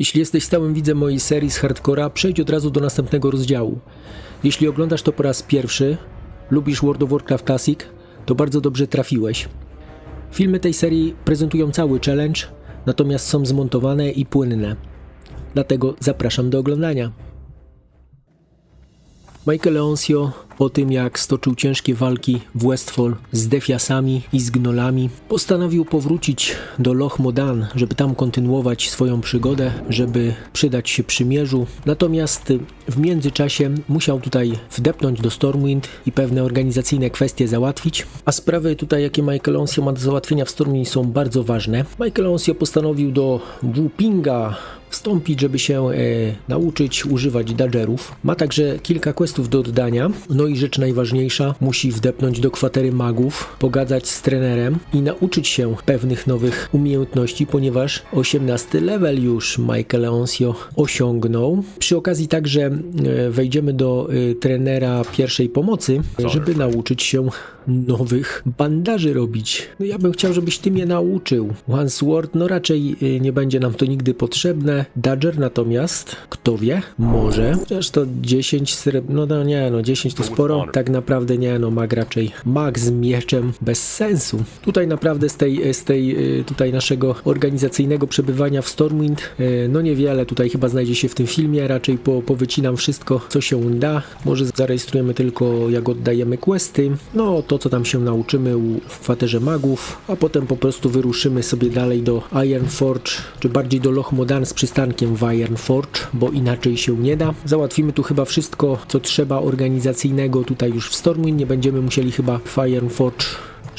Jeśli jesteś stałym widzem mojej serii z hardcora, przejdź od razu do następnego rozdziału. Jeśli oglądasz to po raz pierwszy, lubisz World of Warcraft Classic, to bardzo dobrze trafiłeś. Filmy tej serii prezentują cały challenge, natomiast są zmontowane i płynne. Dlatego zapraszam do oglądania. Michael Leoncio po tym jak stoczył ciężkie walki w Westfall z defiasami i z gnolami, postanowił powrócić do Loch Modan, żeby tam kontynuować swoją przygodę, żeby przydać się przymierzu. Natomiast w międzyczasie musiał tutaj wdepnąć do Stormwind i pewne organizacyjne kwestie załatwić, a sprawy tutaj jakie Michael Leoncio ma do załatwienia w Stormwind są bardzo ważne. Michael Leoncio postanowił do Wupinga wstąpić, żeby się e, nauczyć używać dodgerów. Ma także kilka questów do oddania. No rzecz najważniejsza, musi wdepnąć do kwatery magów, pogadać z trenerem i nauczyć się pewnych nowych umiejętności, ponieważ 18 level już Michael Leoncio osiągnął. Przy okazji także e, wejdziemy do e, trenera pierwszej pomocy, żeby nauczyć się nowych bandaży robić. No ja bym chciał, żebyś ty mnie nauczył. One Sword, no raczej y, nie będzie nam to nigdy potrzebne. Dodger natomiast, kto wie, może. Chociaż to 10 sreb... No, no nie, no 10 to sporo. Tak naprawdę nie, no mag raczej. Mag z mieczem bez sensu. Tutaj naprawdę z tej, z tej y, tutaj naszego organizacyjnego przebywania w Stormwind, y, no niewiele tutaj chyba znajdzie się w tym filmie. Raczej po, powycinam wszystko, co się da. Może zarejestrujemy tylko, jak oddajemy questy. No to, co tam się nauczymy u- w kwaterze magów, a potem po prostu wyruszymy sobie dalej do Ironforge, czy bardziej do Loch Modan z przystankiem w Ironforge, bo inaczej się nie da. Załatwimy tu chyba wszystko, co trzeba organizacyjnego tutaj już w Stormwind. Nie będziemy musieli chyba w Ironforge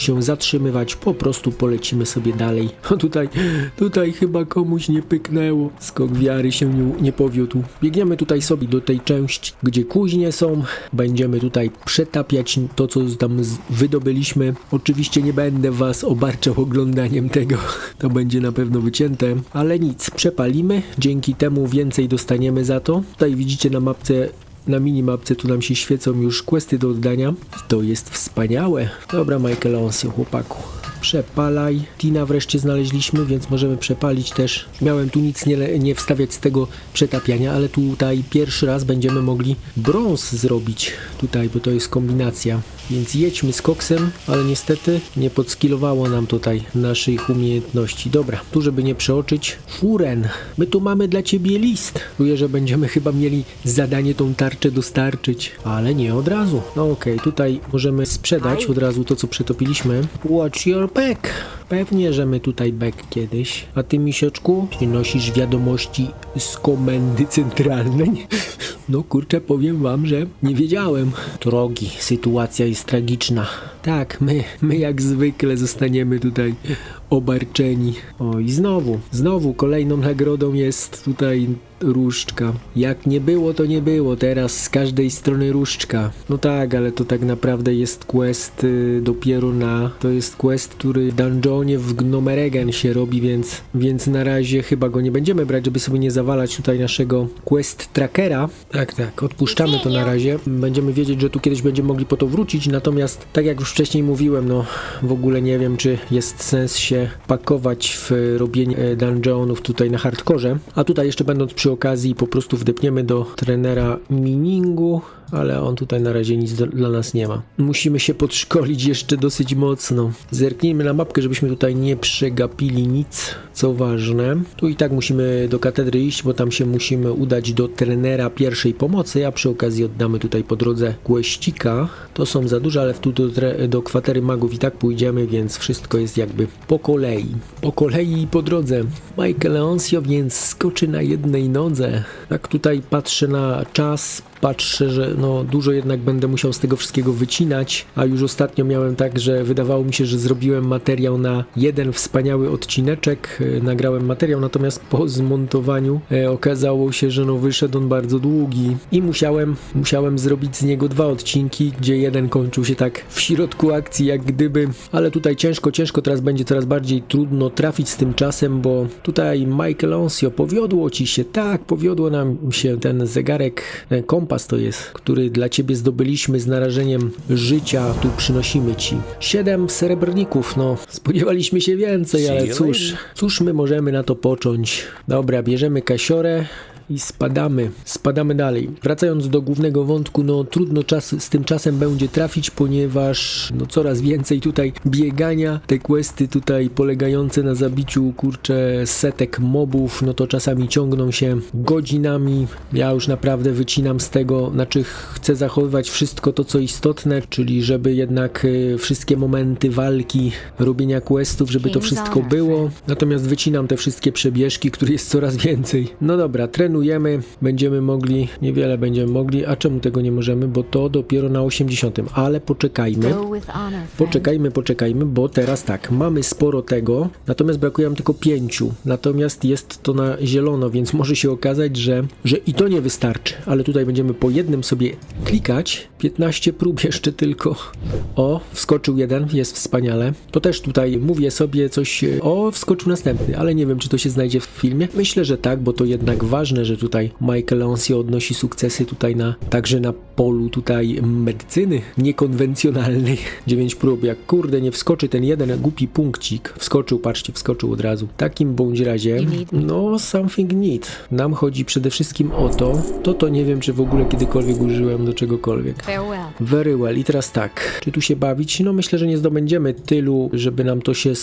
się zatrzymywać, po prostu polecimy sobie dalej. A tutaj, tutaj chyba komuś nie pyknęło. Skok wiary się nie, nie powiódł. Biegniemy tutaj sobie do tej części, gdzie kuźnie są. Będziemy tutaj przetapiać to, co tam wydobyliśmy. Oczywiście nie będę was obarczał oglądaniem tego. To będzie na pewno wycięte. Ale nic, przepalimy. Dzięki temu więcej dostaniemy za to. Tutaj widzicie na mapce na minimapce tu nam się świecą już questy do oddania. To jest wspaniałe. Dobra, Michael Onsio, chłopaku. Przepalaj. Tina wreszcie znaleźliśmy, więc możemy przepalić też. Miałem tu nic nie, nie wstawiać z tego przetapiania, ale tutaj pierwszy raz będziemy mogli brąz zrobić tutaj, bo to jest kombinacja. Więc jedźmy z koksem, ale niestety nie podskilowało nam tutaj naszych umiejętności. Dobra, tu żeby nie przeoczyć. Furen, my tu mamy dla ciebie list. Czuję, że będziemy chyba mieli zadanie tą tarczę dostarczyć, ale nie od razu. No okej, tutaj możemy sprzedać od razu to, co przetopiliśmy. Watch your back. Pewnie, że my tutaj back kiedyś. A ty, misieczku, nosisz wiadomości z komendy centralnej? No kurczę, powiem wam, że nie wiedziałem. Drogi, sytuacja jest tragiczna. Tak, my, my jak zwykle zostaniemy tutaj obarczeni. O i znowu, znowu kolejną nagrodą jest tutaj różdżka. Jak nie było, to nie było. Teraz z każdej strony różdżka. No tak, ale to tak naprawdę jest quest y, dopiero na... To jest quest, który w dungeonie w Gnomeregen się robi, więc, więc na razie chyba go nie będziemy brać, żeby sobie nie zawalać tutaj naszego quest trackera. Tak, tak, odpuszczamy to na razie. Będziemy wiedzieć, że tu kiedyś będziemy mogli po to wrócić, natomiast tak jak już wcześniej mówiłem, no w ogóle nie wiem, czy jest sens się pakować w robienie e, dungeonów tutaj na hardkorze. A tutaj jeszcze będąc przy okazji po prostu wdepniemy do trenera miningu, ale on tutaj na razie nic do, dla nas nie ma. Musimy się podszkolić jeszcze dosyć mocno. Zerknijmy na mapkę, żebyśmy tutaj nie przegapili nic, co ważne. Tu i tak musimy do katedry iść, bo tam się musimy udać do trenera pierwszej pomocy, a przy okazji oddamy tutaj po drodze kłeścika. To są za duże, ale tu do, do kwatery magów i tak pójdziemy, więc wszystko jest jakby po kolei. Po kolei i po drodze. Michael Leoncio więc skoczy na jednej nodze. Tak tutaj patrzę na czas, patrzę, że no dużo jednak będę musiał z tego wszystkiego wycinać, a już ostatnio miałem tak, że wydawało mi się, że zrobiłem materiał na jeden wspaniały odcineczek, e, nagrałem materiał, natomiast po zmontowaniu e, okazało się, że no wyszedł on bardzo długi i musiałem, musiałem zrobić z niego dwa odcinki, gdzie jeden kończył się tak w środku akcji, jak gdyby, ale tutaj ciężko, ciężko teraz będzie coraz bardziej trudno trafić z tym czasem, bo tutaj Michael Onsio, powiodło ci się, tak, powiodło nam się ten zegarek, ten kompas kompas to jest, który dla ciebie zdobyliśmy z narażeniem życia, tu przynosimy ci. Siedem srebrników, no spodziewaliśmy się więcej, ale cóż, cóż my możemy na to począć? Dobra, bierzemy kasiorę i spadamy, spadamy dalej. Wracając do głównego wątku, no trudno czas z tym czasem będzie trafić, ponieważ no coraz więcej tutaj biegania, te questy tutaj polegające na zabiciu kurcze setek mobów, no to czasami ciągną się godzinami. Ja już naprawdę wycinam z tego, znaczy chcę zachowywać wszystko to co istotne, czyli żeby jednak y, wszystkie momenty walki, robienia questów, żeby to wszystko było. Natomiast wycinam te wszystkie przebieżki, których jest coraz więcej. No dobra, będziemy mogli, niewiele będziemy mogli, a czemu tego nie możemy, bo to dopiero na 80, ale poczekajmy. Poczekajmy, poczekajmy, bo teraz tak, mamy sporo tego, natomiast brakuje nam tylko pięciu. Natomiast jest to na zielono, więc może się okazać, że, że i to nie wystarczy. Ale tutaj będziemy po jednym sobie klikać. 15 prób jeszcze tylko. O, wskoczył jeden, jest wspaniale. To też tutaj mówię sobie coś. e, O, wskoczył następny, ale nie wiem, czy to się znajdzie w filmie. Myślę, że tak, bo to jednak ważne, że tutaj Michael Onsio odnosi sukcesy tutaj na także na polu tutaj medycyny niekonwencjonalnej. 9 prób, jak kurde nie wskoczy ten jeden głupi punkcik. Wskoczył, patrzcie, wskoczył od razu. W takim bądź razie, no something need. Nam chodzi przede wszystkim o to, to to nie wiem, czy w ogóle kiedykolwiek użyłem do czegokolwiek. Very well. I teraz tak, czy tu się bawić? No myślę, że nie zdobędziemy tylu, żeby nam to się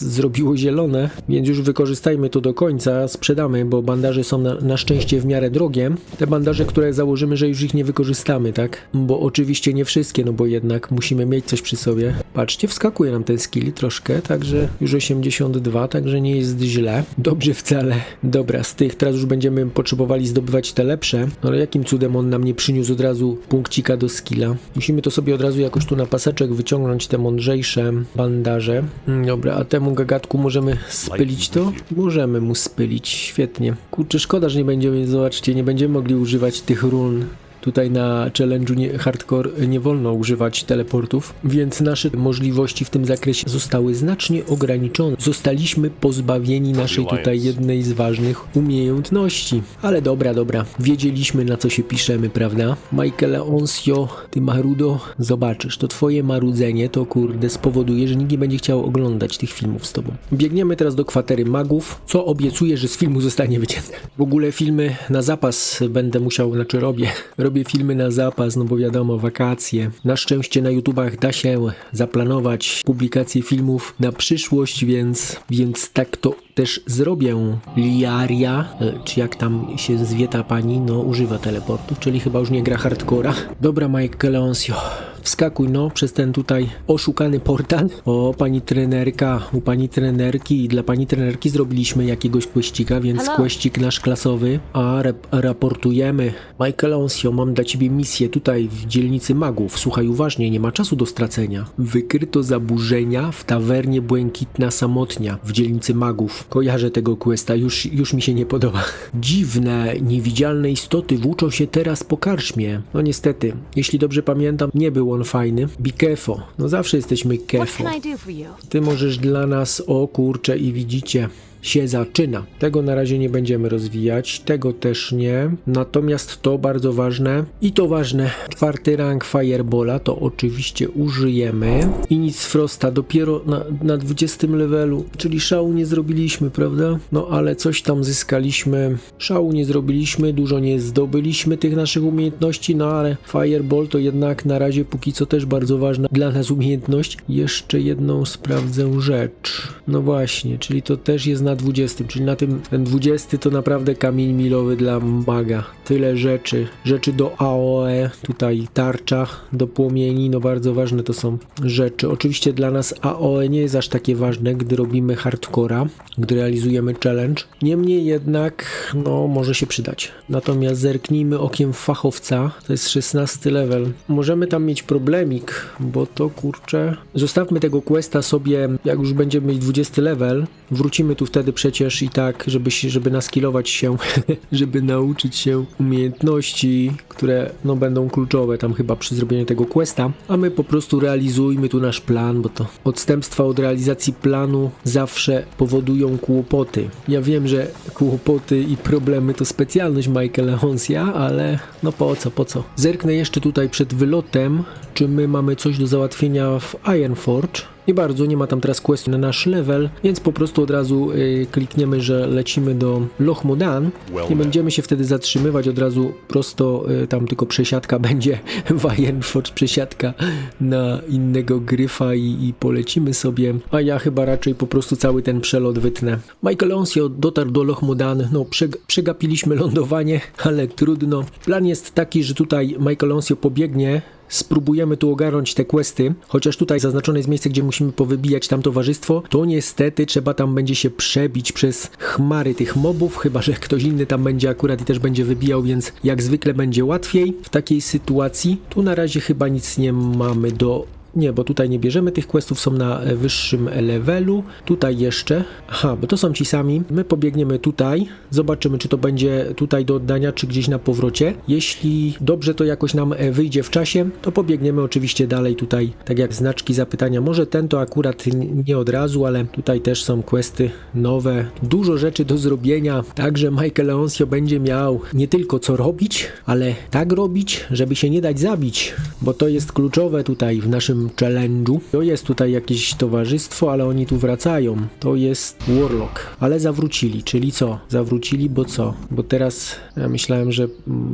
zrobiło zielone, więc już wykorzystajmy to do końca, sprzedamy, bo bandaże są na, na szczęście w miarę drogie. Te bandaże, które założymy, że już ich nie wykorzystamy, tak? Bo oczywiście nie wszystkie, no bo jednak musimy mieć coś przy sobie. Patrzcie, wskakuje nam ten skill troszkę, także już 82, także nie jest źle. Dobrze wcale. Dobra, z tych teraz już będziemy potrzebowali zdobywać te lepsze, no ale jakim cudem on nam nie przyniósł od razu punkcika do skilla? Musimy to sobie od razu jakoś tu na paseczek wyciągnąć te mądrzejsze bandaże. Mm, Dobra, a temu gagatku możemy spylić to? Możemy mu spylić, świetnie. Kurczę, szkoda, że nie będziemy, zobaczcie, nie będziemy mogli używać tych run Tutaj na challenge'u hardcore nie wolno używać teleportów, więc nasze możliwości w tym zakresie zostały znacznie ograniczone. Zostaliśmy pozbawieni naszej tutaj jednej z ważnych umiejętności. Ale dobra, dobra, wiedzieliśmy na co się piszemy, prawda? Michael Onsio, ty marudo, zobaczysz, to twoje marudzenie to kurde spowoduje, że nikt nie będzie chciał oglądać tych filmów z tobą. Biegniemy teraz do kwatery magów, co obiecuję, że z filmu zostanie wycięte. W ogóle filmy na zapas będę musiał, znaczy robię, robię filmy na zapas, no bo wiadomo, wakacje. Na szczęście na YouTubach da się zaplanować publikację filmów na przyszłość, więc, więc tak to też zrobię. Liaria, e, czy jak tam się zwie ta pani, no używa teleportów, czyli chyba już nie gra hardcora. Dobra, Mike Leoncio. Wskakuj no przez ten tutaj oszukany portal. O, pani trenerka, u pani trenerki i dla pani trenerki zrobiliśmy jakiegoś kłeścika, więc Hello. kłeścik nasz klasowy. A, rap raportujemy. Michael Onsio, mam dla ciebie misję tutaj w dzielnicy magów. Słuchaj uważnie, nie ma czasu do stracenia. Wykryto zaburzenia w tawernie Błękitna Samotnia w dzielnicy magów. Kojarzę tego questa, już, już mi się nie podoba. Dziwne, niewidzialne istoty włóczą się teraz po karczmie. No niestety, jeśli dobrze pamiętam, nie był on fajny. Be careful. No zawsze jesteśmy careful. you? Ty możesz dla nas, o kurcze, i widzicie, się zaczyna. Tego na razie nie będziemy rozwijać, tego też nie. Natomiast to bardzo ważne i to ważne. Czwarty rank Firebola to oczywiście użyjemy. I nic Frosta dopiero na, na 20 levelu, czyli szału nie zrobiliśmy, prawda? No ale coś tam zyskaliśmy. Szału nie zrobiliśmy, dużo nie zdobyliśmy tych naszych umiejętności, no ale Fireball to jednak na razie póki co też bardzo ważna dla nas umiejętność. Jeszcze jedną sprawdzę rzecz. No właśnie, czyli to też jest na 20, czyli na tym ten 20 to naprawdę kamień milowy dla maga. Tyle rzeczy, rzeczy do AOE, tutaj tarcza do płomieni, no bardzo ważne to są rzeczy. Oczywiście dla nas AOE nie jest aż takie ważne, gdy robimy hardcora, gdy realizujemy challenge. Niemniej jednak, no może się przydać. Natomiast zerknijmy okiem fachowca, to jest 16 level. Możemy tam mieć problemik, bo to kurczę. Zostawmy tego questa sobie, jak już będziemy mieć 20 level, wrócimy tu wtedy wtedy przecież i tak, żeby, żeby naskilować się, żeby nauczyć się umiejętności, które no, będą kluczowe tam chyba przy zrobieniu tego questa, a my po prostu realizujmy tu nasz plan, bo to odstępstwa od realizacji planu zawsze powodują kłopoty. Ja wiem, że kłopoty i problemy to specjalność Michaela Honsia, ale no po co, po co. Zerknę jeszcze tutaj przed wylotem, czy my mamy coś do załatwienia w Ironforge. Nie bardzo, nie ma tam teraz questu na nasz level, więc po prostu od razu y, klikniemy, że lecimy do Loch Modan. Nie będziemy się wtedy zatrzymywać, od razu prosto y, tam tylko przesiadka będzie w Ironforge, przesiadka na innego gryfa i, i polecimy sobie. A ja chyba raczej po prostu cały ten przelot wytnę. Michael Onsio dotarł do Loch Modan, no przeg- przegapiliśmy lądowanie, ale trudno. Plan jest taki, że tutaj Michael Onsio pobiegnie Spróbujemy tu ogarnąć te questy, chociaż tutaj zaznaczone jest miejsce, gdzie musimy powybijać tam towarzystwo, to niestety trzeba tam będzie się przebić przez chmary tych mobów, chyba że ktoś inny tam będzie akurat i też będzie wybijał, więc jak zwykle będzie łatwiej w takiej sytuacji. Tu na razie chyba nic nie mamy do nie, bo tutaj nie bierzemy tych questów, są na e, wyższym levelu. Tutaj jeszcze. Aha, bo to są ci sami. My pobiegniemy tutaj. Zobaczymy, czy to będzie tutaj do oddania, czy gdzieś na powrocie. Jeśli dobrze to jakoś nam e, wyjdzie w czasie, to pobiegniemy oczywiście dalej tutaj, tak jak znaczki zapytania. Może ten to akurat nie od razu, ale tutaj też są questy nowe. Dużo rzeczy do zrobienia. Także Michael Leoncio będzie miał nie tylko co robić, ale tak robić, żeby się nie dać zabić, bo to jest kluczowe tutaj w naszym challenge'u. To jest tutaj jakieś towarzystwo, ale oni tu wracają. To jest Warlock, ale zawrócili, czyli co? Zawrócili, bo co? Bo teraz ja myślałem, że,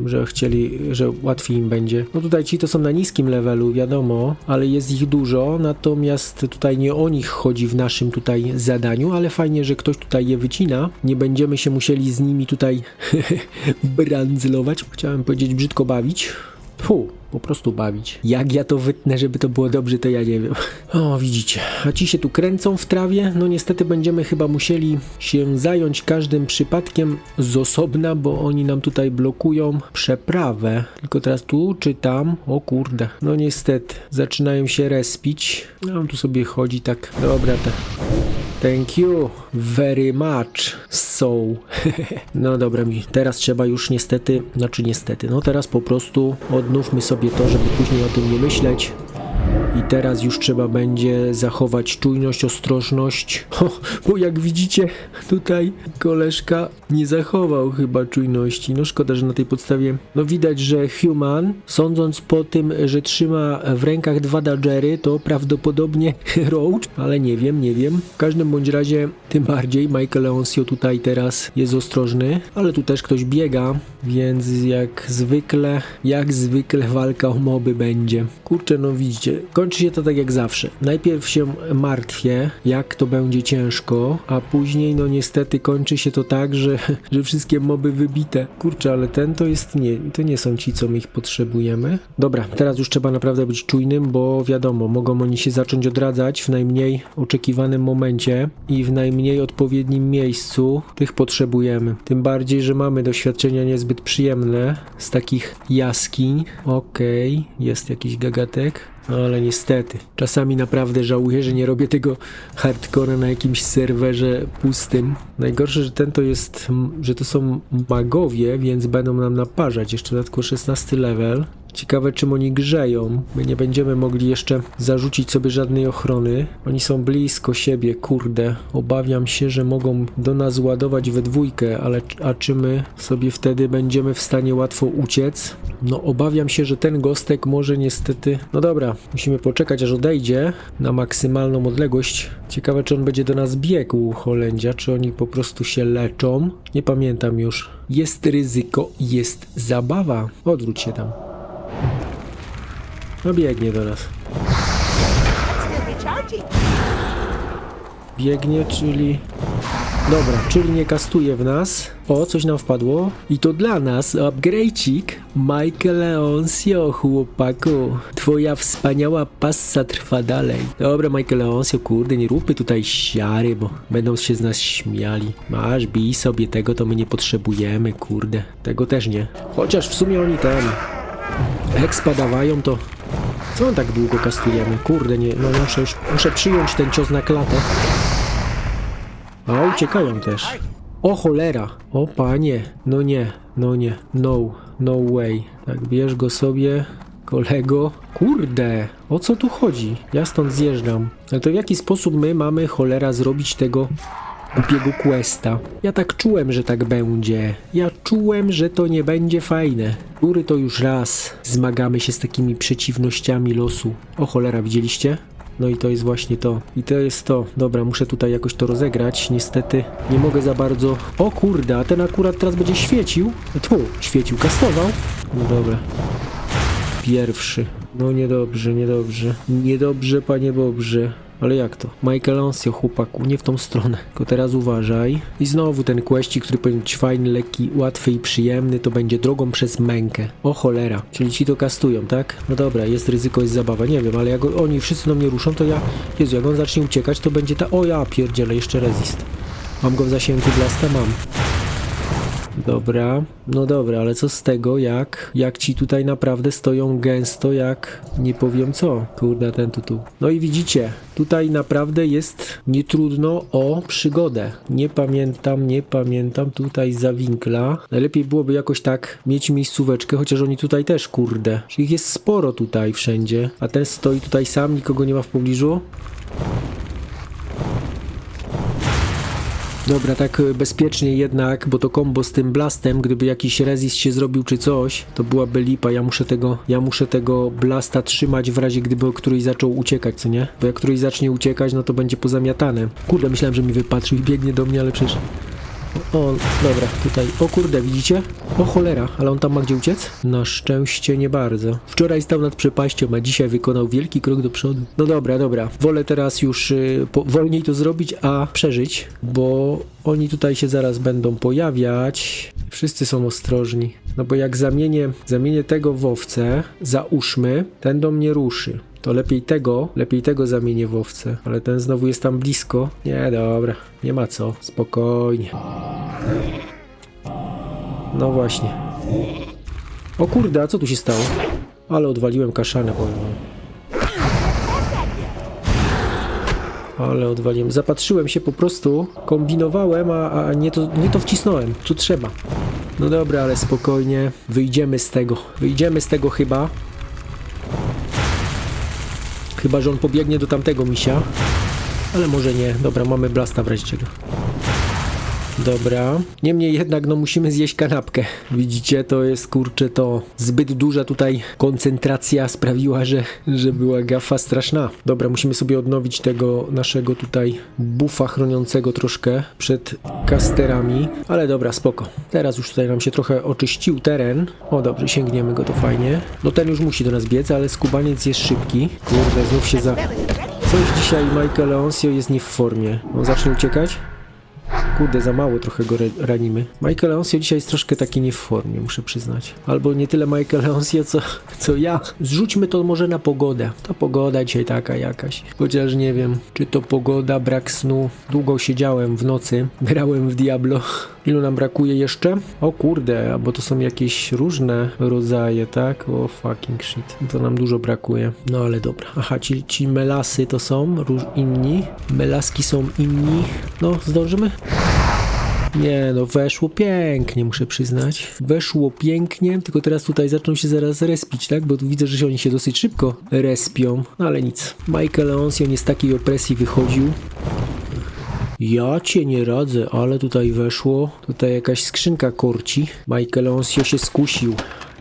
że chcieli, że łatwiej im będzie. No tutaj ci to są na niskim levelu, wiadomo, ale jest ich dużo, natomiast tutaj nie o nich chodzi w naszym tutaj zadaniu, ale fajnie, że ktoś tutaj je wycina. Nie będziemy się musieli z nimi tutaj brandzlować. Chciałem powiedzieć brzydko bawić. Fu, po prostu bawić. Jak ja to wytnę, żeby to było dobrze, to ja nie wiem. O, widzicie. A ci się tu kręcą w trawie. No niestety będziemy chyba musieli się zająć każdym przypadkiem z osobna, bo oni nam tutaj blokują przeprawę. Tylko teraz tu czy tam? O kurde. No niestety. Zaczynają się respić. No on tu sobie chodzi tak. Dobra, te. Thank you very much, so. no dobra, mi teraz trzeba już niestety, znaczy niestety, no teraz po prostu odnówmy sobie to, żeby później o tym nie myśleć. I teraz już trzeba będzie zachować czujność, ostrożność. Ho, bo jak widzicie, tutaj koleżka nie zachował chyba czujności. No szkoda, że na tej podstawie. No widać, że Human, sądząc po tym, że trzyma w rękach dwa Dodgery, to prawdopodobnie Roach, ale nie wiem, nie wiem. W każdym bądź razie, tym bardziej Michael Leoncio tutaj teraz jest ostrożny, ale tu też ktoś biega, więc jak zwykle, jak zwykle walka o moby będzie. Kurczę, no widzicie, kończy się to tak jak zawsze. Najpierw się martwię, jak to będzie ciężko, a później, no niestety, kończy się to tak, że, że wszystkie moby wybite. Kurczę, ale ten to jest nie, to nie są ci, co my ich potrzebujemy. Dobra, teraz już trzeba naprawdę być czujnym, bo wiadomo, mogą oni się zacząć odradzać w najmniej oczekiwanym momencie i w najmniej odpowiednim miejscu. Tych potrzebujemy. Tym bardziej, że mamy doświadczenia niezbyt przyjemne z takich jaskiń. Okej, jest jakiś gagatek. No ale niestety, czasami naprawdę żałuję, że nie robię tego hardcore na jakimś serwerze pustym. Najgorsze, że ten to jest, że to są magowie, więc będą nam naparzać. Jeszcze dodatkowo 16 level. Ciekawe, czym oni grzeją. My nie będziemy mogli jeszcze zarzucić sobie żadnej ochrony. Oni są blisko siebie, kurde. Obawiam się, że mogą do nas ładować we dwójkę, ale a czy my sobie wtedy będziemy w stanie łatwo uciec? No, obawiam się, że ten gostek może niestety. No dobra, musimy poczekać, aż odejdzie na maksymalną odległość. Ciekawe, czy on będzie do nas biegł, Holendzia, czy oni po prostu się leczą. Nie pamiętam już. Jest ryzyko, jest zabawa. Odwróć się tam. No biegnie do nas. Biegnie, czyli... Dobra, czyli nie kastuje w nas. O, coś nam wpadło. I to dla nas upgrade'cik. Michael Leoncio, chłopaku. Twoja wspaniała passa trwa dalej. Dobra, Michael Leoncio, kurde, nie róbmy tutaj siary, bo będą się z nas śmiali. Masz, bij sobie tego, to my nie potrzebujemy, kurde. Tego też nie. Chociaż w sumie oni ten... Expa dawają, to... Co on tak długo kastujemy? Kurde, nie, no muszę już, muszę przyjąć ten cios na klatę. A uciekają też. O cholera! O panie! No nie, no nie. No, no way. Tak, bierz go sobie, kolego. Kurde! O co tu chodzi? Ja stąd zjeżdżam. Ale to w jaki sposób my mamy cholera zrobić tego głupiego questa? Ja tak czułem, że tak będzie. Ja czułem, że to nie będzie fajne. Góry to już raz zmagamy się z takimi przeciwnościami losu. O cholera, widzieliście? No i to jest właśnie to. I to jest to. Dobra, muszę tutaj jakoś to rozegrać. Niestety nie mogę za bardzo. O kurde, a ten akurat teraz będzie świecił. Tfu, świecił, kastował. No dobra. Pierwszy. No niedobrze, niedobrze. Niedobrze, panie Bobrze. Ale jak to? Michelangelo, chłopaku, nie w tą stronę. Tylko teraz uważaj. I znowu ten questik, który powinien być fajny, lekki, łatwy i przyjemny, to będzie drogą przez mękę. O cholera. Czyli ci to kastują, tak? No dobra, jest ryzyko, jest zabawa. Nie wiem, ale jak oni wszyscy do mnie ruszą, to ja... Jezu, jak on zacznie uciekać, to będzie ta... O ja pierdzielę, jeszcze rezist. Mam go w zasięgu blasta? Mam. Dobra, no dobra, ale co z tego, jak, jak ci tutaj naprawdę stoją gęsto, jak nie powiem co. Kurde, ten tu tu. No i widzicie, tutaj naprawdę jest nietrudno o przygodę. Nie pamiętam, nie pamiętam tutaj zawinkla. Najlepiej byłoby jakoś tak mieć miejscóweczkę, chociaż oni tutaj też, kurde. Ich jest sporo tutaj wszędzie, a ten stoi tutaj sam, nikogo nie ma w pobliżu. Dobra, tak e, bezpiecznie jednak, bo to kombo z tym blastem, gdyby jakiś rezist się zrobił czy coś, to byłaby lipa. Ja muszę tego, ja muszę tego blasta trzymać w razie gdyby któryś zaczął uciekać, co nie? Bo jak któryś zacznie uciekać, no to będzie pozamiatane. Kurde, myślałem, że mi wypatrzył i biegnie do mnie, ale przecież... O, dobra, tutaj. O kurde, widzicie? O cholera, ale on tam ma gdzie uciec? Na szczęście nie bardzo. Wczoraj stał nad przepaścią, a dzisiaj wykonał wielki krok do przodu. No dobra, dobra. Wolę teraz już y, wolniej to zrobić, a przeżyć, bo oni tutaj się zaraz będą pojawiać. Wszyscy są ostrożni. No bo jak zamienię, zamienię tego w owce, załóżmy, ten do mnie ruszy. To lepiej tego, lepiej tego zamienię w owce. Ale ten znowu jest tam blisko. Nie, dobra, nie ma co. Spokojnie. No właśnie. O kurde, a co tu się stało? Ale odwaliłem kaszanę, powiem. Ale odwaliłem. Zapatrzyłem się po prostu, kombinowałem, a, a nie, to, nie to wcisnąłem. Tu trzeba. No dobra, ale spokojnie. Wyjdziemy z tego. Wyjdziemy z tego chyba. Chyba, że on pobiegnie do tamtego misia. Ale może nie. Dobra, mamy blasta w. Dobra. Niemniej jednak, no musimy zjeść kanapkę. Widzicie, to jest kurczę, to zbyt duża tutaj koncentracja sprawiła, że, że była gafa straszna. Dobra, musimy sobie odnowić tego naszego tutaj bufa chroniącego troszkę przed kasterami. Ale dobra, spoko. Teraz już tutaj nam się trochę oczyścił teren. O dobrze, sięgniemy go, to fajnie. No ten już musi do nas biec, ale skubaniec jest szybki. Kurde, znów się za... Coś dzisiaj Michael Leoncio jest nie w formie. On zacznie uciekać? Kurde, za mało trochę go ra- ranimy. Michael Leoncio dzisiaj jest troszkę taki nie w formie, muszę przyznać. Albo nie tyle Michael Leoncio, co, co ja. Zrzućmy to może na pogodę. Ta pogoda dzisiaj taka jakaś. Chociaż nie wiem, czy to pogoda, brak snu. Długo siedziałem w nocy, grałem w Diablo. Ilu nam brakuje jeszcze? O kurde, bo to są jakieś różne rodzaje, tak? O fucking shit. To nam dużo brakuje. No ale dobra. Aha, ci, ci melasy to są róż inni. Melaski są inni. No, zdążymy? Nie, no weszło pięknie, muszę przyznać. Weszło pięknie, tylko teraz tutaj zaczną się zaraz respić, tak? Bo tu widzę, że oni się dosyć szybko respią. No ale nic. Michael Leoncio nie z takiej opresji wychodził. Ja cię nie radzę, ale tutaj weszło. Tutaj jakaś skrzynka korci. Michael Leoncio się skusił.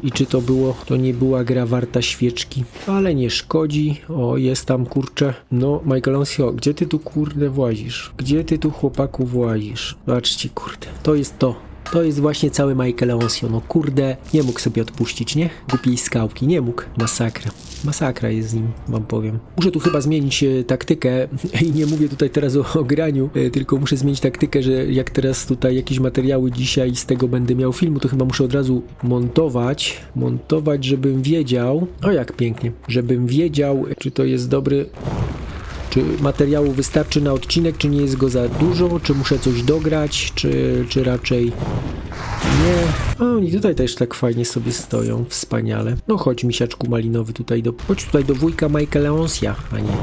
I czy to było, to nie była gra warta świeczki, ale nie szkodzi. O, jest tam kurczę. No, Michael Leoncio, gdzie ty tu kurde włazisz? Gdzie ty tu chłopaku włazisz? Patrzcie, kurde, to jest to. To jest właśnie cały Michael Leoncio. No kurde, nie mógł sobie odpuścić, nie? Głupiej skałki, nie mógł. Masakra. Masakra jest z nim, wam powiem. Muszę tu chyba zmienić e, taktykę i nie mówię tutaj teraz o, o graniu, e, tylko muszę zmienić taktykę, że jak teraz tutaj jakieś materiały dzisiaj z tego będę miał filmu, to chyba muszę od razu montować, montować, żebym wiedział, o jak pięknie, żebym wiedział, czy to jest dobry czy materiału wystarczy na odcinek, czy nie jest go za dużo, czy muszę coś dograć, czy, czy raczej nie. O, oni tutaj też tak fajnie sobie stoją, wspaniale. No chodź, misiaczku malinowy tutaj do... Chodź tutaj do wujka Michaela Leonsia, a nie...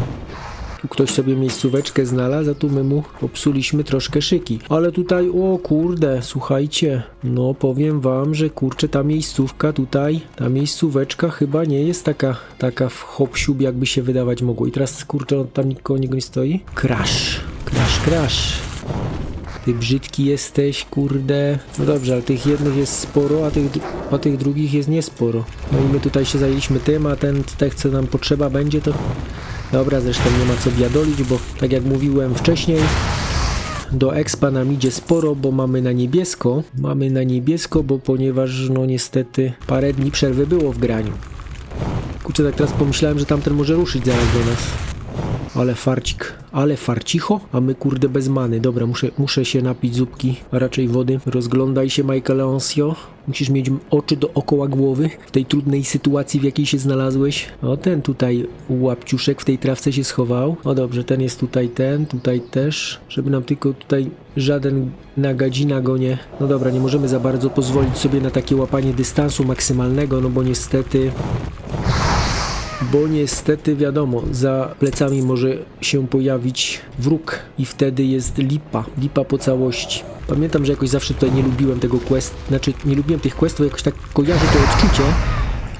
Ktoś sobie miejscóweczkę znalazł, a tu my mu popsuliśmy troszkę szyki. Ale tutaj, o kurde, słuchajcie, no powiem wam, że kurczę, ta miejscówka tutaj, ta miejscóweczka chyba nie jest taka, taka w hop jakby się wydawać mogło. I teraz, kurczę, on tam nikogo niego nie stoi. Crash, crash, crash. Ty brzydki jesteś, kurde. No dobrze, ale tych jednych jest sporo, a tych, a tych drugich jest niesporo. No i my tutaj się zajęliśmy tym, a ten tutaj, co nam potrzeba będzie, to... Dobra, zresztą nie ma co biadolić, bo tak jak mówiłem wcześniej, do expa nam idzie sporo, bo mamy na niebiesko. Mamy na niebiesko, bo ponieważ no niestety parę dni przerwy było w graniu. Kurczę, tak teraz pomyślałem, że tamten może ruszyć zaraz do nas. Ale farcik, ale farcicho, a my kurde bez many. Dobra, muszę, muszę się napić zupki, a raczej wody. Rozglądaj się, Michael Leoncio. Musisz mieć oczy dookoła głowy w tej trudnej sytuacji, w jakiej się znalazłeś. O, ten tutaj łapciuszek w tej trawce się schował. O dobrze, ten jest tutaj ten, tutaj też, żeby nam tylko tutaj żaden nagadzina go nie... No dobra, nie możemy za bardzo pozwolić sobie na takie łapanie dystansu maksymalnego, no bo niestety bo niestety wiadomo, za plecami może się pojawić wróg i wtedy jest lipa, lipa po całości. Pamiętam, że jakoś zawsze tutaj nie lubiłem tego quest, znaczy nie lubiłem tych questów, jakoś tak kojarzę to odczucie,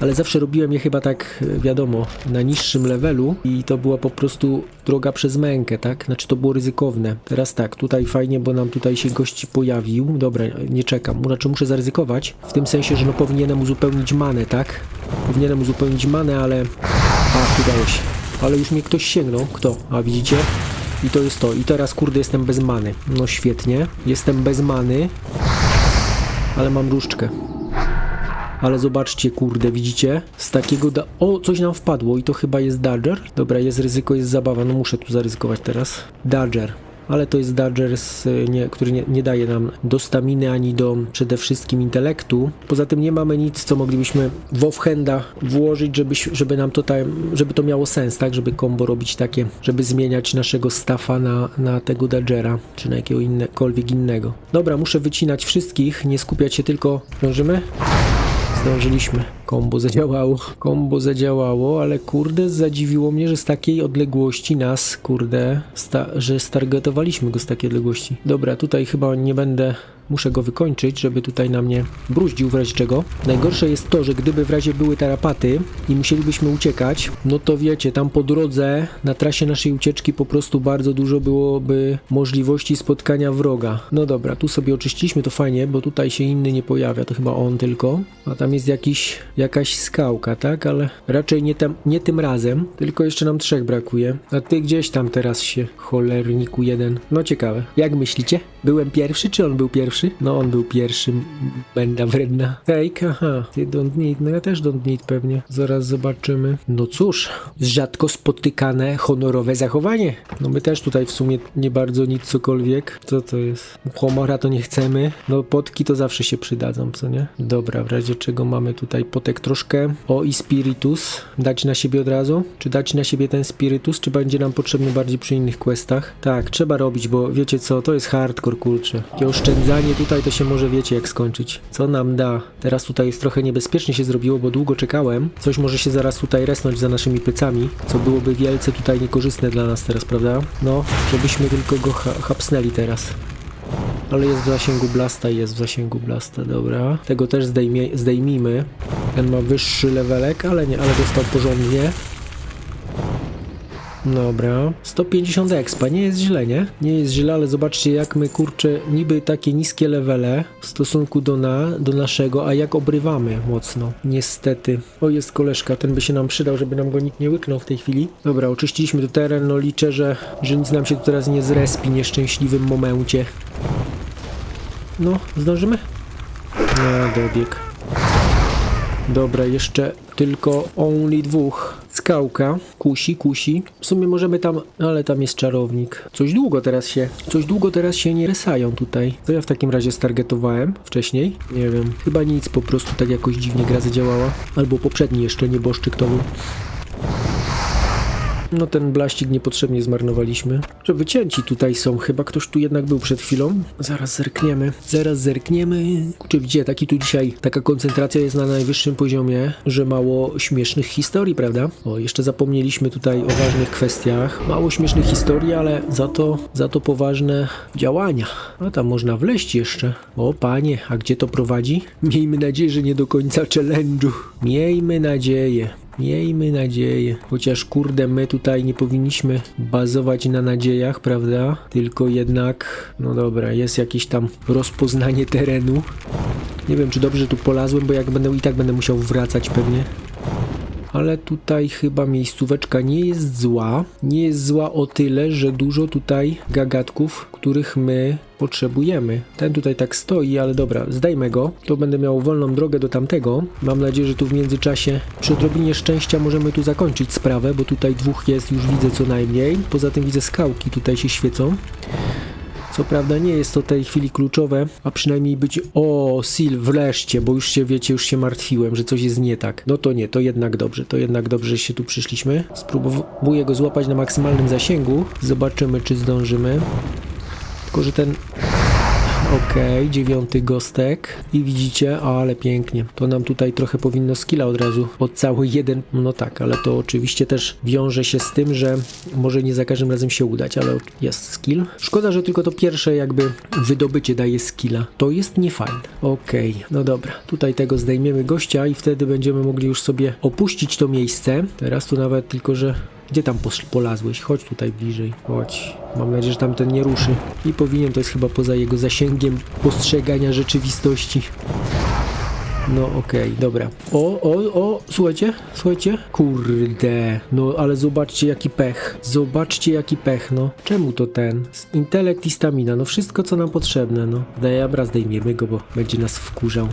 ale zawsze robiłem je chyba tak, e, wiadomo, na niższym levelu i to była po prostu droga przez mękę, tak? Znaczy to było ryzykowne. Teraz tak, tutaj fajnie, bo nam tutaj się gość pojawił. Dobra, nie czekam, znaczy muszę zaryzykować, w tym sensie, że no powinienem uzupełnić manę, tak? Powinienem uzupełnić manę, ale... A, udało się. Ale już mnie ktoś sięgnął. Kto? A, widzicie? I to jest to. I teraz, kurde, jestem bez many. No świetnie. Jestem bez many. Ale mam różdżkę. Ale zobaczcie, kurde, widzicie? Z takiego da... O, coś nam wpadło i to chyba jest Dodger. Dobra, jest ryzyko, jest zabawa. No muszę tu zaryzykować teraz. Dodger. Ale to jest Dodger, nie, który nie, nie daje nam do staminy ani do przede wszystkim intelektu. Poza tym nie mamy nic, co moglibyśmy w offhanda włożyć, żeby, żeby nam to żeby to miało sens, tak? Żeby combo robić takie, żeby zmieniać naszego staffa na, na tego Dodgera, czy na jakiego innekolwiek innego. Dobra, muszę wycinać wszystkich, nie skupiać się tylko... Dążymy? Zdążyliśmy. Kombo zadziałało. Kombo zadziałało, ale kurde, zadziwiło mnie, że z takiej odległości nas, kurde, sta- że stargetowaliśmy go z takiej odległości. Dobra, tutaj chyba nie będę. Muszę go wykończyć, żeby tutaj na mnie bruździł w razie czego. Najgorsze jest to, że gdyby w razie były tarapaty i musielibyśmy uciekać, no to wiecie, tam po drodze, na trasie naszej ucieczki po prostu bardzo dużo byłoby możliwości spotkania wroga. No dobra, tu sobie oczyściliśmy to fajnie, bo tutaj się inny nie pojawia, to chyba on tylko. A tam jest jakiś, jakaś skałka, tak? Ale raczej nie, tam, nie tym razem, tylko jeszcze nam trzech brakuje. A ty gdzieś tam teraz się, cholerniku jeden. No ciekawe. Jak myślicie? Byłem pierwszy, czy on był pierwszy? No on był pierwszy, będa wredna. Fake, aha, ty don't need, no ja też don't need pewnie. Zaraz zobaczymy. No cóż, rzadko spotykane honorowe zachowanie. No my też tutaj w sumie nie bardzo nic cokolwiek. Co to jest? Homora to nie chcemy. No potki to zawsze się przydadzą, co nie? Dobra, w razie czego mamy tutaj potek troszkę. O i spiritus. Dać na siebie od razu? Czy dać na siebie ten spiritus, czy będzie nam potrzebny bardziej przy innych questach? Tak, trzeba robić, bo wiecie co, to jest hardcore, kurczę. Takie oszczędzanie tutaj to się może wiecie jak skończyć. Co nam da? Teraz tutaj jest trochę niebezpiecznie się zrobiło, bo długo czekałem. Coś może się zaraz tutaj resnąć za naszymi plecami, co byłoby wielce tutaj niekorzystne dla nas teraz, prawda? No, żebyśmy tylko go ha hapsnęli teraz. Ale jest w zasięgu blasta, jest w zasięgu blasta, dobra. Tego też zdejmie, zdejmijmy. Ten ma wyższy levelek, ale nie, ale dostał porządnie. Dobra, 150 expa, nie jest źle, nie? Nie jest źle, ale zobaczcie jak my kurczę niby takie niskie levele w stosunku do, na, do naszego, a jak obrywamy mocno. Niestety. O, jest koleżka, ten by się nam przydał, żeby nam go nikt nie łyknął w tej chwili. Dobra, oczyściliśmy tu teren, no liczę, że, że nic nam się tu teraz nie zrespi nieszczęśliwym momencie. No, zdążymy? No, dobieg. Dobra, jeszcze tylko only dwóch. Skałka, kusi, kusi. W sumie możemy tam, ale tam jest czarownik. Coś długo teraz się, coś długo teraz się nie resają tutaj. Co ja w takim razie stargetowałem wcześniej? Nie wiem. Chyba nic, po prostu tak jakoś dziwnie gra zadziałała. Albo poprzedni jeszcze nieboszczyk to był. No ten blaścik niepotrzebnie zmarnowaliśmy. Że wycięci tutaj są. Chyba ktoś tu jednak był przed chwilą. Zaraz zerkniemy. Zaraz zerkniemy. Kurczę, widzicie, taki tu dzisiaj, taka koncentracja jest na najwyższym poziomie, że mało śmiesznych historii, prawda? O, jeszcze zapomnieliśmy tutaj o ważnych kwestiach. Mało śmiesznych historii, ale za to, za to poważne działania. A tam można wleźć jeszcze. O panie, a gdzie to prowadzi? Miejmy nadzieję, że nie do końca challenge'u. Miejmy nadzieję. Miejmy nadzieję. Chociaż kurde, my tutaj nie powinniśmy bazować na nadziejach, prawda? Tylko jednak, no dobra, jest jakieś tam rozpoznanie terenu. Nie wiem, czy dobrze tu polazłem, bo jak będę i tak będę musiał wracać pewnie. Ale tutaj chyba miejscóweczka nie jest zła. Nie jest zła o tyle, że dużo tutaj gagatków, których my potrzebujemy. Ten tutaj tak stoi, ale dobra, zdajmy go. To będę miał wolną drogę do tamtego. Mam nadzieję, że tu w międzyczasie przy odrobinie szczęścia możemy tu zakończyć sprawę, bo tutaj dwóch jest, już widzę co najmniej. Poza tym widzę skałki tutaj się świecą. Co prawda nie jest to tej chwili kluczowe, a przynajmniej być o Sil wreszcie, bo już się wiecie, już się martwiłem, że coś jest nie tak. No to nie, to jednak dobrze, to jednak dobrze, że się tu przyszliśmy. Spróbuję go złapać na maksymalnym zasięgu. Zobaczymy, czy zdążymy. Tylko, że ten Okej, dziewiąty gostek. I widzicie, ale pięknie. To nam tutaj trochę powinno skilla od razu. Od cały jeden. No tak, ale to oczywiście też wiąże się z tym, że może nie za każdym razem się udać, ale jest skill. Szkoda, że tylko to pierwsze jakby wydobycie daje skilla. To jest niefajne. Okej, no dobra. Tutaj tego zdejmiemy gościa i wtedy będziemy mogli już sobie opuścić to miejsce. Teraz tu nawet tylko, że gdzie tam polazłeś? Chodź tutaj bliżej. Chodź. Mam nadzieję, że tamten nie ruszy. I powinien, to jest chyba poza jego zasięgiem postrzegania rzeczywistości. No okej, dobra. O, o, o, słuchajcie, słuchajcie. Kurde, no ale zobaczcie jaki pech. Zobaczcie jaki pech, no. Czemu to ten? Z- Intelekt i stamina, no wszystko co nam potrzebne, no. Daj, dobra, zdejmiemy go, bo będzie nas wkurzał.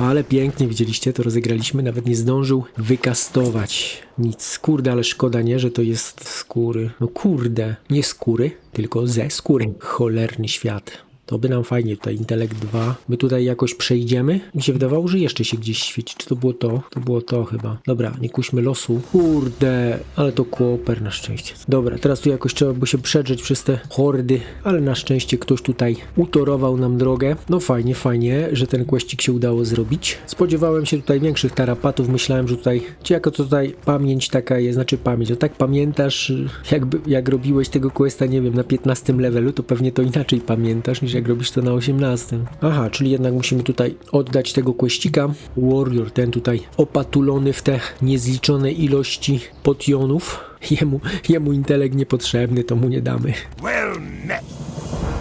Ale pięknie widzieliście, to rozegraliśmy, nawet nie zdążył wykastować nic. Kurde, ale szkoda, nie, że to jest skóry. No kurde, nie skóry, tylko ze skóry. Cholerny świat. To by nam fajnie tutaj, intelekt 2. My tutaj jakoś przejdziemy. Mi się wydawało, że jeszcze się gdzieś świeci. Czy to było to? To było to chyba. Dobra, nie kuśmy losu. Kurde, ale to kłoper na szczęście. Dobra, teraz tu jakoś trzeba by się przedrzeć przez te hordy, ale na szczęście ktoś tutaj utorował nam drogę. No fajnie, fajnie, że ten kłeścik się udało zrobić. Spodziewałem się tutaj większych tarapatów. Myślałem, że tutaj, czy jako tutaj pamięć taka jest, znaczy pamięć, a tak pamiętasz, jakby, jak robiłeś tego questa, nie wiem, na 15 levelu, to pewnie to inaczej pamiętasz niż jak robisz to na 18. Aha, czyli jednak musimy tutaj oddać tego kłeścika. Warrior, ten tutaj opatulony w te niezliczone ilości potionów. Jemu, jemu intelekt niepotrzebny, to mu nie damy. Well met.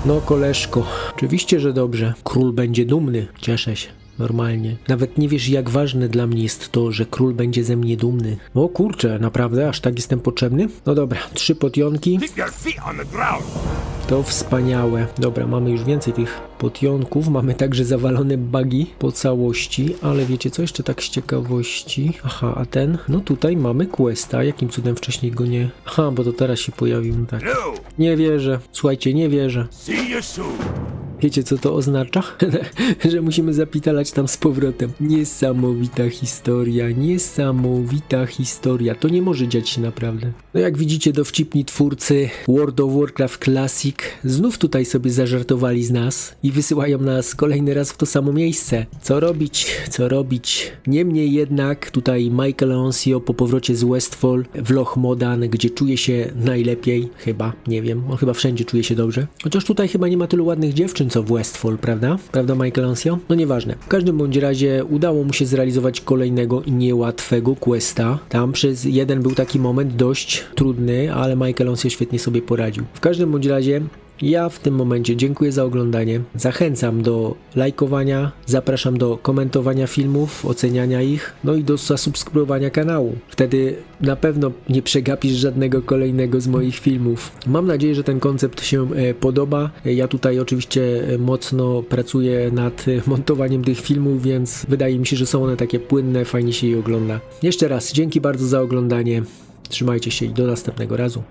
No, koleżko, oczywiście, że dobrze. Król będzie dumny, cieszę się. Normalnie. Nawet nie wiesz, jak ważne dla mnie jest to, że król będzie ze mnie dumny. O kurczę, naprawdę, aż tak jestem potrzebny? No dobra, trzy potionki. To wspaniałe. Dobra, mamy już więcej tych potionków. Mamy także zawalone bugi po całości, ale wiecie co jeszcze tak z ciekawości? Aha, a ten? No tutaj mamy questa. Jakim cudem wcześniej go nie... Aha, bo to teraz się pojawił. Tak. Nie wierzę. Słuchajcie, nie wierzę. See you soon. Wiecie co to oznacza? że musimy zapitalać tam z powrotem. Niesamowita historia, niesamowita historia. To nie może dziać się naprawdę. No jak widzicie, dowcipni twórcy World of Warcraft Classic znów tutaj sobie zażartowali z nas i wysyłają nas kolejny raz w to samo miejsce. Co robić? Co robić? Niemniej jednak tutaj Michael Onsio po powrocie z Westfall w Loch Modan, gdzie czuje się najlepiej, chyba, nie wiem, on chyba wszędzie czuje się dobrze. Chociaż tutaj chyba nie ma tylu ładnych dziewczyn co w Westfall, prawda? Prawda Michael Onsio? No nieważne. W każdym bądź razie udało mu się zrealizować kolejnego niełatwego questa. Tam przez jeden był taki moment dość trudny, ale Michael Onsio świetnie sobie poradził. W każdym bądź razie ja w tym momencie dziękuję za oglądanie. Zachęcam do lajkowania, zapraszam do komentowania filmów, oceniania ich, no i do zasubskrybowania kanału. Wtedy na pewno nie przegapisz żadnego kolejnego z moich filmów. Mam nadzieję, że ten koncept się e, podoba. E, Ja tutaj oczywiście e, mocno pracuję nad montowaniem tych filmów, więc wydaje mi się, że są one takie płynne, fajnie się je ogląda. Jeszcze raz dzięki bardzo za oglądanie. Trzymajcie się i do następnego razu.